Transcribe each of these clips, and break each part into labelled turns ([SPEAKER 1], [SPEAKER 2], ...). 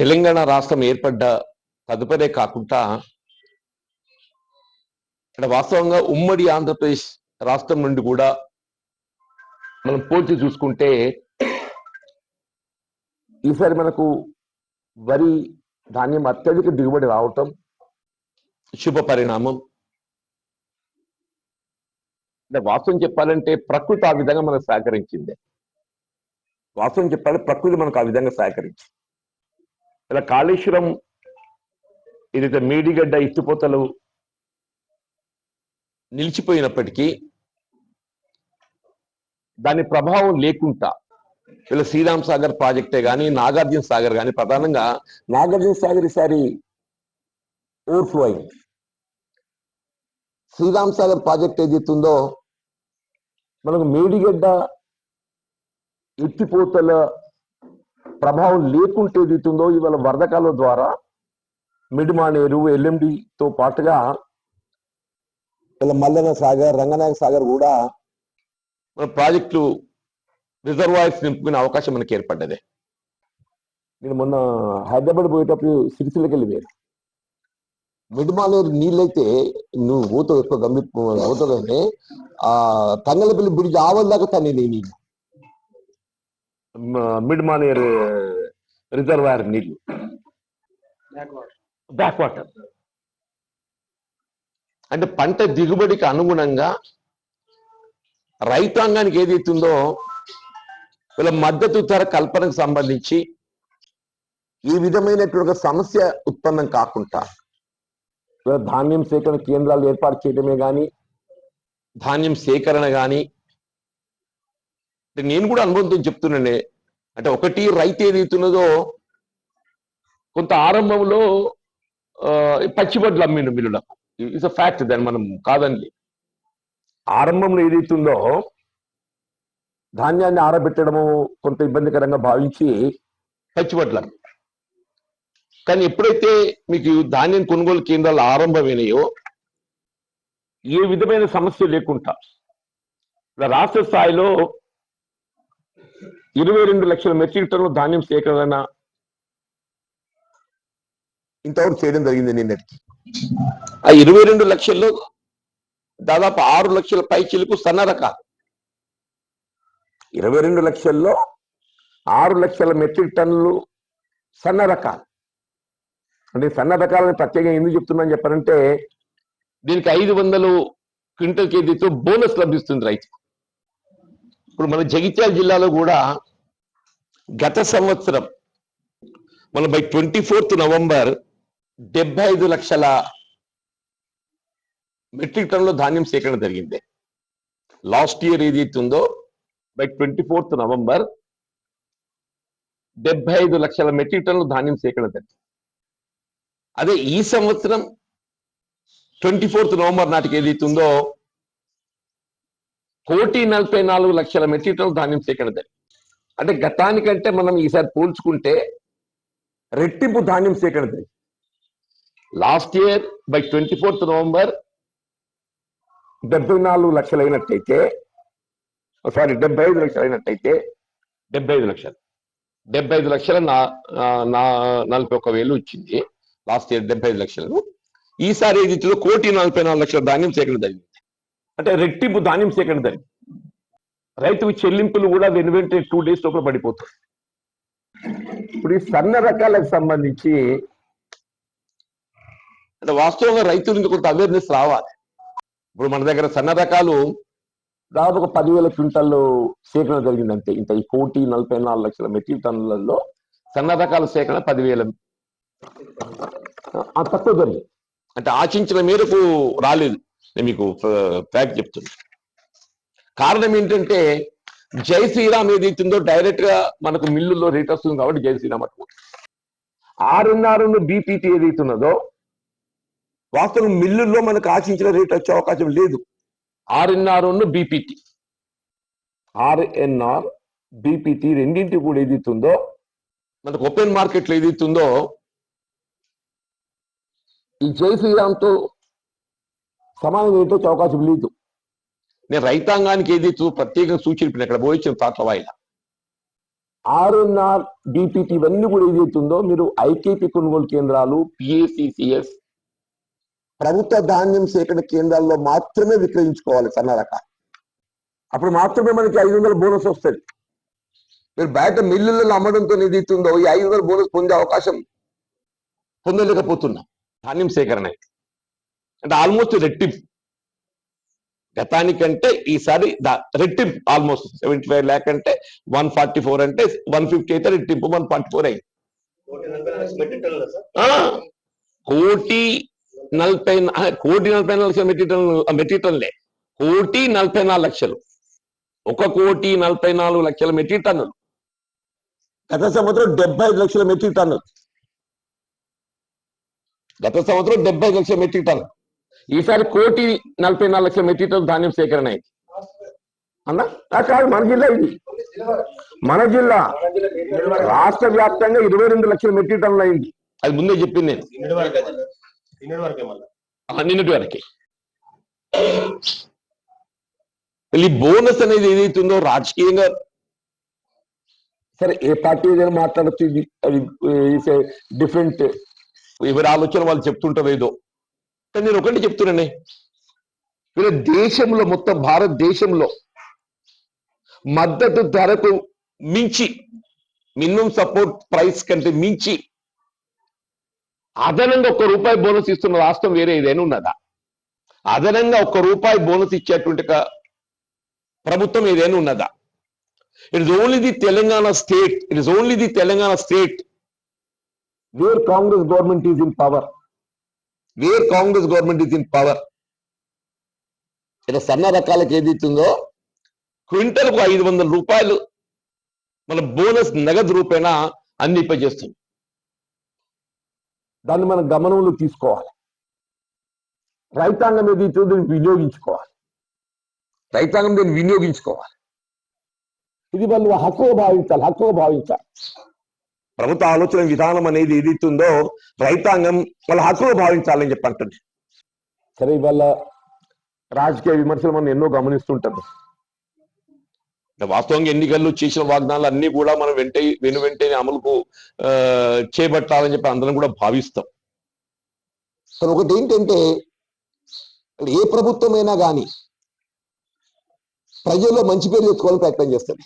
[SPEAKER 1] తెలంగాణ రాష్ట్రం ఏర్పడ్డ తదుపరే కాకుండా ఇక్కడ వాస్తవంగా ఉమ్మడి ఆంధ్రప్రదేశ్ రాష్ట్రం నుండి కూడా మనం పోల్చి చూసుకుంటే ఈసారి మనకు వరి ధాన్యం అత్యధిక దిగుబడి రావటం శుభ పరిణామం. వాస్తవం చెప్పాలంటే ప్రకృతి ఆ విధంగా మనకు సహకరించింది. వాస్తవం చెప్పాలంటే ప్రకృతి మనకు ఆ విధంగా సహకరించింది. ఇలా కాళేశ్వరం ఏదైతే మేడిగడ్డ ఎత్తిపోతలు నిలిచిపోయినప్పటికీ దాని ప్రభావం లేకుండా ఇలా శ్రీరామ్ సాగర్ ప్రాజెక్టే కానీ నాగార్జున సాగర్ కానీ ప్రధానంగా నాగార్జున సాగర్ ఈసారి ఓవర్ఫ్లో అయింది. శ్రీరామ్ సాగర్ ప్రాజెక్ట్ ఏదైతుందో మనకు మేడిగడ్డ ఎత్తిపోతల ప్రభావం లేకుంటే ఏదైతుందో ఇవాళ వరదకాల ద్వారా మిడిమానేరు ఎల్ఎండితో పాటుగా ఇలా మల్లన సాగర్ రంగనాయక సాగర్ కూడా మన ప్రాజెక్టులు రిజర్వాయర్స్ నింపుకునే అవకాశం మనకి ఏర్పడ్డది. నేను మొన్న హైదరాబాద్ పోయేటప్పుడు సిరిసిల్లకి వెళ్ళిపోయారు మిడిమాలేరు నీళ్ళైతే నువ్వు పోతావు ఎక్కువ గమ్మి ఊతగానే ఆ తంగలపల్లి బ్రిడ్జ్ ఆవల దాకా తన్ని నీళ్ళు. మిడ్ మానియర్ రిజర్వాయర్ నీళ్ళు. బ్యాక్ వాటర్ అంటే పంట దిగుబడికి అనుగుణంగా రైతాంగానికి ఏదైతుందో వీళ్ళ మద్దతు ధర కల్పనకు సంబంధించి ఈ విధమైనటువంటి ఒక సమస్య ఉత్పన్నం కాకుండా ధాన్యం సేకరణ కేంద్రాలు ఏర్పాటు చేయడమే కానీ ధాన్యం సేకరణ కానీ నేను కూడా అనుభవంతో చెప్తున్నానే అంటే ఒకటి రైతు ఏదైతున్నదో కొంత ఆరంభంలో పచ్చిబడ్లు అమ్మిండు మిల్లులకు ఇట్స్ అ ఫ్యాక్ట్ దాన్ని మనం కాదండి. ఆరంభంలో ఏదైతుందో ధాన్యాన్ని ఆరబెట్టడము కొంత ఇబ్బందికరంగా భావించి పచ్చిబడ్లు కానీ ఎప్పుడైతే మీకు ధాన్యం కొనుగోలు కేంద్రాలు ఆరంభమైనాయో ఏ విధమైన సమస్య లేకుండా రాష్ట్ర స్థాయిలో ఇరవై రెండు లక్షల మెట్రిక్ టన్నుల ధాన్యం సేకరణ ఇంతవరకు చేయడం జరిగింది నిన్నటికి ఆ ఇరవై రెండు లక్షల్లో దాదాపు ఆరు లక్షల పైచీలకు సన్న రకాలు. ఇరవై రెండు లక్షల్లో ఆరు లక్షల మెట్రిక్ టన్నులు సన్న రకాలు. అంటే సన్న రకాలని ప్రత్యేకంగా ఎందుకు చెప్తున్నాను చెప్పారంటే దీనికి ఐదు వందలు క్వింటల్ కేజీతో బోనస్ లభిస్తుంది రైతు ఇప్పుడు మన జగిత్యాల జిల్లాలో కూడా గత సంవత్సరం మన బై ట్వంటీ ఫోర్త్ నవంబర్ డెబ్బై ఐదు లక్షల మెట్రిక్ టన్నుల ధాన్యం సేకరణ జరిగింది. లాస్ట్ ఇయర్ ఏదైతే ఉందో బై ట్వంటీ ఫోర్త్ నవంబర్ డెబ్బై ఐదు లక్షల మెట్రిక్ టన్నుల ధాన్యం సేకరణ జరిగింది. అదే ఈ సంవత్సరం ట్వంటీ ఫోర్త్ నవంబర్ నాటికి ఏదైతే ఉందో కోటి నలభై నాలుగు లక్షల మెట్రిక్ టన్నుల ధాన్యం సేకరణ జరిగింది అంటే గతానికంటే మనం ఈసారి పోల్చుకుంటే రెట్టింపు ధాన్యం సేకరణ జరిగింది last year by twenty fourth November డెబ్బై నాలుగు లక్షలు అయినట్టయితే సారీ డెబ్బై ఐదు లక్షలు అయినట్టయితే డెబ్బై ఐదు లక్షలు. డెబ్బై ఐదు లక్షల నా నా నలభై ఒక వేలు వచ్చింది లాస్ట్ ఇయర్ డెబ్బై ఐదు లక్షలు. ఈసారి ఏది కోటి నలభై నాలుగు లక్షల ధాన్యం సేకరణ జరిగింది అంటే రెట్టింపు ధాన్యం సేకరణ జరిగింది రైతుకు చెల్లింపులు కూడా వెను వెంటనే టూ డేస్ లోపల పడిపోతాయి. ఇప్పుడు ఈ సన్న రకాలకు సంబంధించి అంటే వాస్తవంగా రైతులకు కొంత అవేర్నెస్ రావాలి. ఇప్పుడు మన దగ్గర సన్న రకాలు దాదాపు ఒక పదివేల క్వింటాల్లో సేకరణ జరిగింది అంతే. ఇంత ఈ కోటి నలభై నాలుగు లక్షల మెట్రిక్ టన్నులలో సన్న రకాల సేకరణ పదివేల ఆ, తక్కువ జరిగింది. అంటే ఆశించిన మేరకు రాలేదు. నేను మీకు ఫ్యాక్ట్ చెప్తున్నా. కారణం ఏంటంటే జై శ్రీరామ్ ఏదైతుందో డైరెక్ట్గా మనకు మిల్లుల్లో రేట్ వస్తుంది కాబట్టి జై శ్రీరామ్ అటు ఆర్ఎన్ఆర్ బీపీటీ ఏదైతున్నదో వాస్తవం మిల్లుల్లో మనకు ఆశించిన రేట్ వచ్చే అవకాశం లేదు. ఆర్ఎన్ఆర్ బీపీటీ ఆర్ఎన్ఆర్ బీపీటీ రెండింటి కూడా ఏదైతుందో మనకు ఓపెన్ మార్కెట్లో ఏదైతుందో ఈ జై శ్రీరామ్తో సమానం వచ్చే అవకాశం లేదు. నేను రైతాంగానికి ఏదైతే ప్రత్యేకంగా సూచించిన. ఇక్కడ పోయించిన తాట్ల వాయిల ఆర్ఎన్ఆర్ డిపిటి ఇవన్నీ కూడా ఏదైతుందో మీరు ఐకేపీ కొనుగోలు కేంద్రాలు పిఏసిసిఎస్ ప్రభుత్వ ధాన్యం సేకరణ కేంద్రాల్లో మాత్రమే విక్రయించుకోవాలి సన్న రకాలు. అప్పుడు మాత్రమే మనకి ఐదు వందల బోనస్ వస్తుంది మీరు బయట మిల్లులలో అమ్మడంతో ఏదైతుందో ఈ ఐదు వందల బోనస్ పొందే అవకాశం పొందలేకపోతున్నాం. ధాన్యం సేకరణ. అయితే. అంటే ఆల్మోస్ట్ రెట్టింపు. గతానికంటే ఈసారి దా- రెట్టింపు ఆల్మోస్ట్ సెవెంటీ ఫైవ్ ల్యాక్ అంటే వన్ ఫార్టీ ఫోర్ అంటే వన్ ఫిఫ్టీ అయితే రెట్టింపు వన్ ఫార్టీ ఫోర్ అయింది. కోటి నలభై కోటి నలభై నాలుగు లక్షల మెట్రిక్ టన్ మెట్రిక్ టన్లే కోటి నలభై నాలుగు లక్షలు. ఒక కోటి నలభై నాలుగు లక్షల మెట్రిక్ టన్నులు గత సంవత్సరం డెబ్బై ఐదు లక్షల మెట్రిక్ టన్నులు గత సంవత్సరం డెబ్బై ఐదు లక్షల మెట్రిక్ టన్నులు ఈసారి కోటి నలభై నాలుగు లక్షల మెట్రిక్ టన్ ధాన్యం సేకరణ అయింది. అన్నా? కాదు మన జిల్లా ఇది. మన జిల్లా రాష్ట్ర వ్యాప్తంగా ఇరవై రెండు లక్షల మెట్రిక్ టన్నులు అయింది. అది ముందే చెప్పింది నేను.
[SPEAKER 2] నిన్నటి వరకే.
[SPEAKER 1] ఈ బోనస్ అనేది ఏదైతుందో రాజకీయంగా సరే ఏ పార్టీ ఏదైనా మాట్లాడచ్చు ఇది అది డిఫరెంట్. ఎవరి ఆలోచన వాళ్ళు చెప్తుంటారు ఏదో. కానీ నేను ఒకటి చెప్తున్నానే. వీళ్ళ దేశంలో మొత్తం భారతదేశంలో మద్దతు ధరకు మించి మినిమం సపోర్ట్ ప్రైస్ కంటే మించి అదనంగా ఒక్క రూపాయి బోనస్ ఇస్తున్న రాష్ట్రం వేరే ఏదైనా ఉన్నదా? అదనంగా ఒక్క రూపాయి బోనస్ ఇచ్చేటువంటి ప్రభుత్వం ఏదైనా ఉన్నదా? It is only the Telangana state it is only the Telangana state where Congress government is in power where Congress government is in power ఇలా సన్న రకాలకు ఏదైతుందో క్వింటల్కు ఐదు వందల రూపాయలు మన బోనస్ నగదు రూపేణా అందింపజేస్తుంది దాన్ని మనం గమనంలో తీసుకోవాలి. రైతాంగం ఏదైతే దీన్ని వినియోగించుకోవాలి. రైతాంగం దీన్ని వినియోగించుకోవాలి. ఇది వాళ్ళు హక్కుగా భావించాలి హక్కుగా భావించాలి. ప్రభుత్వ ఆలోచన విధానం అనేది ఏదైతుందో రైతాంగం వాళ్ళ హక్కుగా భావించాలని చెప్పి అంటుంది. సరే ఇవాళ రాజకీయ విమర్శలు మనం ఎన్నో గమనిస్తుంటాం. వాస్తవంగా ఎన్నికల్లో చేసిన వాగ్దానాలు అన్ని కూడా మనం వెంటే వెను వెంటనే అమలుకు చేపట్టాలని చెప్పి అందరం కూడా భావిస్తాం.
[SPEAKER 3] కానీ ఒకటి ఏంటంటే ఏ ప్రభుత్వమైనా కానీ ప్రజల్లో మంచి పేరు తెచ్చుకోవాలని ప్రయత్నం చేస్తుంది.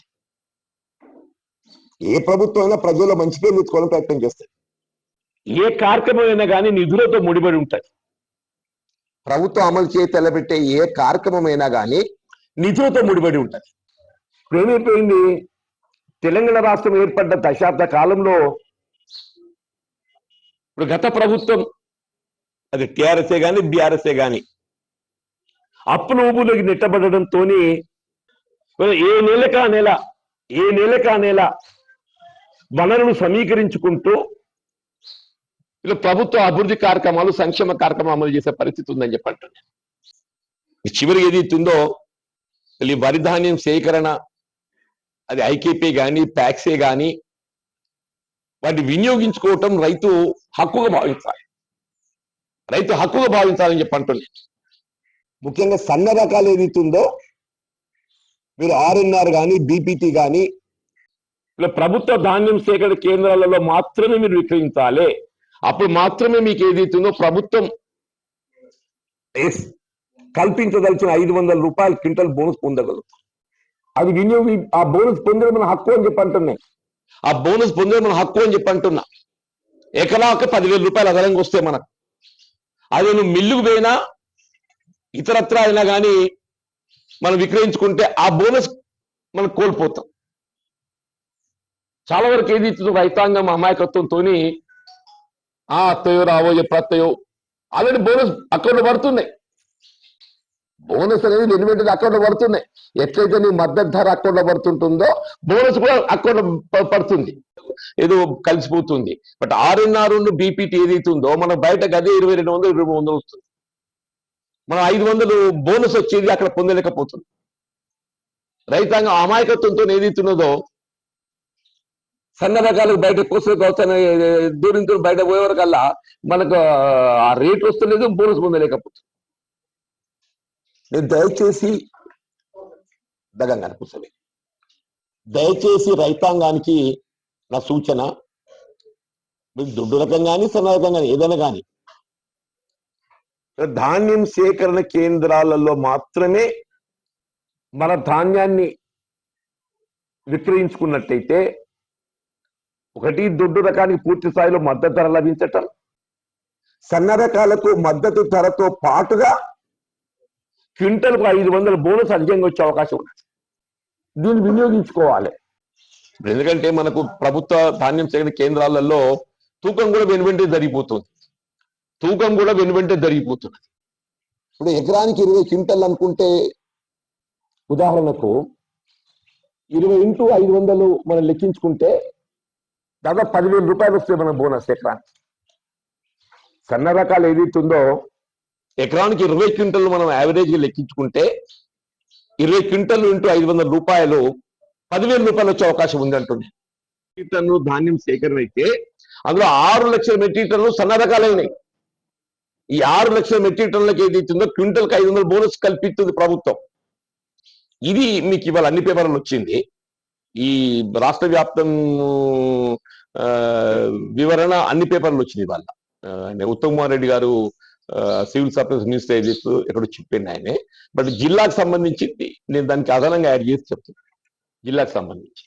[SPEAKER 3] ఏ ప్రభుత్వం అయినా ప్రజల్లో మంచి పేరు తెచ్చుకోవాలని ప్రయత్నం చేస్తుంది
[SPEAKER 1] ఏ కార్యక్రమం అయినా కానీ నిధులతో ముడిపడి ఉంటుంది
[SPEAKER 3] ప్రభుత్వం అమలు చేయ తెలబెట్టే ఏ కార్యక్రమమైనా కానీ
[SPEAKER 1] నిధులతో ముడిపడి ఉంటుంది ఇప్పుడు ఏమైపోయింది? తెలంగాణ రాష్ట్రం ఏర్పడ్డ దశాబ్ద కాలంలో ఇప్పుడు గత ప్రభుత్వం అది టిఆర్ఎస్ఏ గాని బీఆర్ఎస్ఏ గాని అప్పుల ఊబులోకి నెట్టబడడంతో ఏ నెలకా నెల ఏ నెలకా నెల వనరులు సమీకరించుకుంటూ ఇలా ప్రభుత్వ అభివృద్ధి కార్యక్రమాలు సంక్షేమ కార్యక్రమాలు అమలు చేసే పరిస్థితి ఉందని చెప్పండి చివరి ఏది ఉందో ఈ వరి ధాన్యం సేకరణ అది ఐకేపీ కానీ ప్యాక్సే కానీ వాటిని వినియోగించుకోవటం రైతు హక్కుగా భావించాలి. రైతు హక్కుగా భావించాలని చెప్పి అంటుంది
[SPEAKER 3] ముఖ్యంగా సన్న రకాలు ఏదైతే ఉందో మీరు ఆర్ఎన్ఆర్ కానీ బీపీటీ కానీ
[SPEAKER 1] ఇలా ప్రభుత్వ ధాన్యం సేకరణ కేంద్రాలలో మాత్రమే మీరు విక్రయించాలి. అప్పుడు మాత్రమే మీకు ఏదైతుందో ప్రభుత్వం ఎస్. కల్పించదలిచిన ఐదు వందల రూపాయల క్వింటల్ బోనస్ పొందగలుగుతాం అది వినియోగి ఆ బోనస్ పొందడం మన హక్కు అని చెప్పి అంటున్నాయి. ఆ బోనస్ పొందడం మన హక్కు అని చెప్పి అంటున్నా. ఎకరాకి పదివేల రూపాయలు అదనంగా వస్తే మనకు. అదే నువ్వు మిల్లుకు పోయినా ఇతరత్ర అయినా కానీ మనం విక్రయించుకుంటే ఆ బోనస్ మనం కోల్పోతాం. చాలా వరకు ఏది ఇస్తుందో రైతాంగం అమాయకత్వంతో ఆ అత్తయో రావో ఎప్పుడత్తయో ఆల్రెడీ బోనస్ అకౌంట్లో పడుతున్నాయి. బోనస్ అనేది ఎలిమెంట్ అకౌంట్లో పడుతున్నాయి. ఎట్లయితే నీ మద్దతు ధర అకౌంట్లో పడుతుంటుందో బోనస్ కూడా అకౌంట్లో పడుతుంది. ఏదో కలిసిపోతుంది. బట్ ఆర్ఎన్ఆర్ బీపీటీ ఏదైతే ఉందో మన బయటకు అదే ఇరవై రెండు వందలు ఇరవై వందలు వస్తుంది. మనం ఐదు వందలు బోనస్ వచ్చేది అక్కడ పొందలేకపోతుంది. రైతాంగం అమాయకత్వంతో ఏదైతున్నదో సన్న రకాలకు బయట కోసులకు వస్తానే దూరంతో బయట పోయే వరకల్లా మనకు ఆ రేట్ వస్తలేదు బోనస్ పొందలేకపోతుంది
[SPEAKER 3] మీరు దయచేసి దగంగా కూర్చోండి. దయచేసి రైతాంగానికి నా సూచన మీకు దొడ్డు రకం కానీ సన్న రకం కానీ ఏదైనా కానీ
[SPEAKER 1] ధాన్యం సేకరణ కేంద్రాలలో మాత్రమే మన ధాన్యాన్ని విక్రయించుకున్నట్టయితే ఒకటి దొడ్డు రకానికి పూర్తి స్థాయిలో మద్దతు ధర లభించటం?
[SPEAKER 3] సన్న రకాలకు మద్దతు ధరతో పాటుగా
[SPEAKER 1] క్వింటల్కు ఐదు వందల బోనస్ అధికంగా వచ్చే అవకాశం ఉంది దీన్ని వినియోగించుకోవాలి. ఎందుకంటే మనకు ప్రభుత్వ ధాన్యం సేకరణ కేంద్రాలలో తూకం కూడా వెనువెంటే జరిగిపోతుంది. తూకం కూడా వెనువెంటే జరిగిపోతుంది.
[SPEAKER 3] ఇప్పుడు ఎకరానికి ఇరవై క్వింటల్ అనుకుంటే
[SPEAKER 1] ఉదాహరణకు ఇరవై ఇంటూ ఐదు వందలు మనం లెక్కించుకుంటే దాదాపు పదివేల రూపాయలు వస్తాయి మన బోనస్ ఎకరానికి. సన్న రకాలు ఏదైతే ఉందో ఎకరానికి ఇరవై క్వింటల్ మనం యావరేజ్ లెక్కించుకుంటే ఇరవై క్వింటల్ ఇంటూ ఐదు వందల రూపాయలు పదివేల రూపాయలు వచ్చే అవకాశం ఉంది అంటుంది. టన్ను ధాన్యం సేకరణ అయితే అందులో ఆరు లక్షల మెట్రిక్ టన్నులు సన్న రకాలైనవి ఈ ఆరు లక్షల మెట్రిక్ టన్నులకు ఏదైతే ఉందో క్వింటల్కి ఐదు వందల బోనస్ కల్పిస్తుంది ప్రభుత్వం. ఇది మీకు ఇవాళ అన్ని పేపర్లు వచ్చింది. ఈ రాష్ట్ర వ్యాప్తం వివరణ అన్ని పేపర్లు వచ్చింది ఇవాళ. ఉత్తమ్ కుమార్ రెడ్డి గారు సివిల్ సప్లైస్ మినిస్టర్ చేస్తూ ఎక్కడో చెప్పింది ఆయనే. బట్ జిల్లాకు సంబంధించింది నేను దానికి అదనంగా యాడ్ చేసి చెప్తున్నాను. జిల్లాకు సంబంధించి.